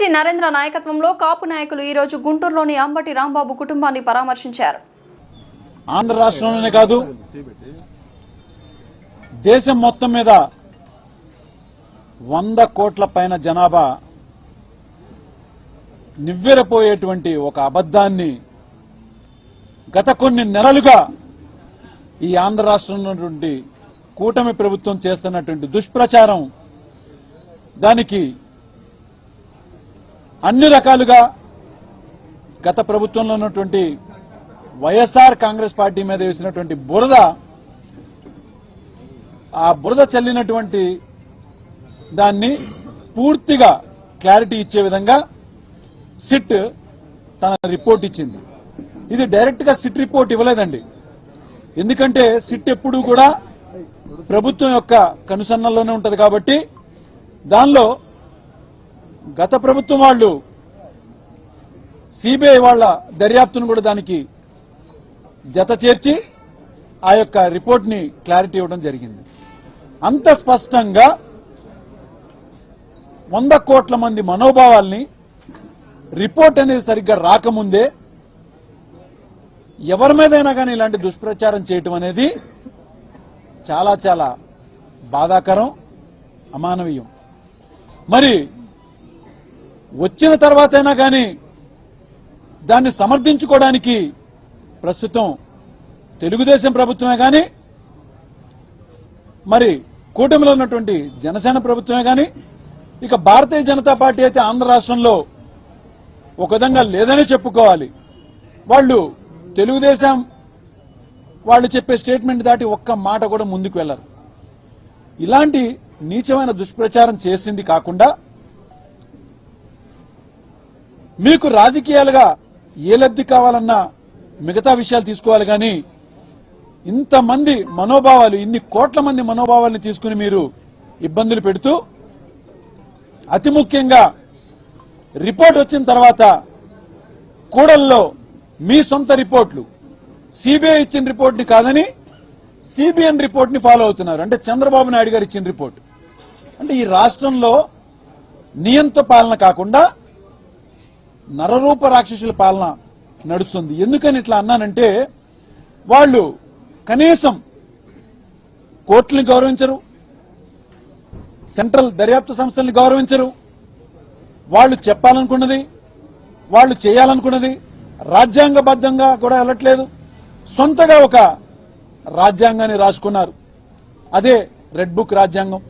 నరేంద్ర నాయకత్వంలో కాపు నాయకులు ఈ రోజు గుంటూరులోని అంబటి రాంబాబు కుటుంబాన్ని పరామర్శించారు. ఆంధ్ర రాష్ట్రంలోనే కాదు దేశం మొత్తం మీద వంద కోట్ల పైన జనాభా నివ్వెరపోయేటువంటి ఒక అబద్దాన్ని గత కొన్ని నెలలుగా ఈ ఆంధ్ర రాష్ట్రంలో నుండి కూటమి ప్రభుత్వం చేస్తున్నటువంటి దుష్ప్రచారం దానికి అన్ని రకాలుగా గత ప్రభుత్వంలో ఉన్నటువంటి వైఎస్ఆర్ కాంగ్రెస్ పార్టీ మీద వేసినటువంటి బురద ఆ బురద చల్లినటువంటి దాన్ని పూర్తిగా క్లారిటీ ఇచ్చే విధంగా సిట్ తన రిపోర్ట్ ఇచ్చింది. ఇది డైరెక్ట్గా సిట్ రిపోర్ట్ ఇవ్వలేదండి. ఎందుకంటే సిట్ ఎప్పుడూ కూడా ప్రభుత్వం యొక్క కనుసన్నల్లోనే ఉంటది కాబట్టి దానిలో గత ప్రభుత్వం వాళ్ళు సిబిఐ వాళ్ళ దర్యాప్తును కూడా దానికి జత చేర్చి ఆ యొక్క రిపోర్ట్ని క్లారిటీ ఇవ్వడం జరిగింది. అంత స్పష్టంగా వంద కోట్ల మంది మనోభావాల్ని రిపోర్ట్ అనేది సరిగ్గా రాకముందే ఎవరి మీదైనా కానీ ఇలాంటి దుష్ప్రచారం చేయటం అనేది చాలా చాలా బాధాకరం అమానవీయం. మరి వచ్చిన తర్వాతైనా కానీ దాన్ని సమర్థించుకోవడానికి ప్రస్తుతం తెలుగుదేశం ప్రభుత్వమే కానీ మరి కూటమిలో ఉన్నటువంటి జనసేన ప్రభుత్వమే కానీ ఇక భారతీయ జనతా పార్టీ అయితే ఆంధ్ర రాష్ట్రంలో ఒక విధంగా లేదని చెప్పుకోవాలి. వాళ్ళు తెలుగుదేశం వాళ్ళు చెప్పే స్టేట్మెంట్ దాటి ఒక్క మాట కూడా ముందుకు వెళ్ళరు ఇలాంటి నీచమైన దుష్ప్రచారం చేసింది కాకుండా మీకు రాజకీయాలుగా ఏ లబ్ధి కావాలన్నా మిగతా విషయాలు తీసుకోవాలి కానీ ఇంతమంది మనోభావాలు ఇన్ని కోట్ల మంది మనోభావాల్ని తీసుకుని మీరు ఇబ్బందులు పెడుతూ అతి ముఖ్యంగా రిపోర్ట్ వచ్చిన తర్వాత కూడల్లో మీ సొంత రిపోర్ట్లు. సిబిఐ ఇచ్చిన రిపోర్ట్ని కాదని సిబిఎన్ రిపోర్ట్ని ఫాలో అవుతున్నారు. అంటే చంద్రబాబు నాయుడు గారు ఇచ్చిన రిపోర్ట్. అంటే ఈ రాష్ట్రంలో నియంత పాలన కాకుండా నరరూప రాక్షసుల పాలన నడుస్తుంది. ఎందుకని ఇట్లా అన్నానంటే వాళ్ళు కనీసం కోర్టులను గౌరవించరు సెంట్రల్ దర్యాప్తు సంస్థల్ని గౌరవించరు వాళ్ళు చెప్పాలనుకున్నది వాళ్ళు చేయాలనుకున్నది రాజ్యాంగబద్ధంగా కూడా వెళ్ళట్లేదు. సొంతగా ఒక రాజ్యాంగాన్ని రాసుకున్నారు. అదే రెడ్ బుక్ రాజ్యాంగం.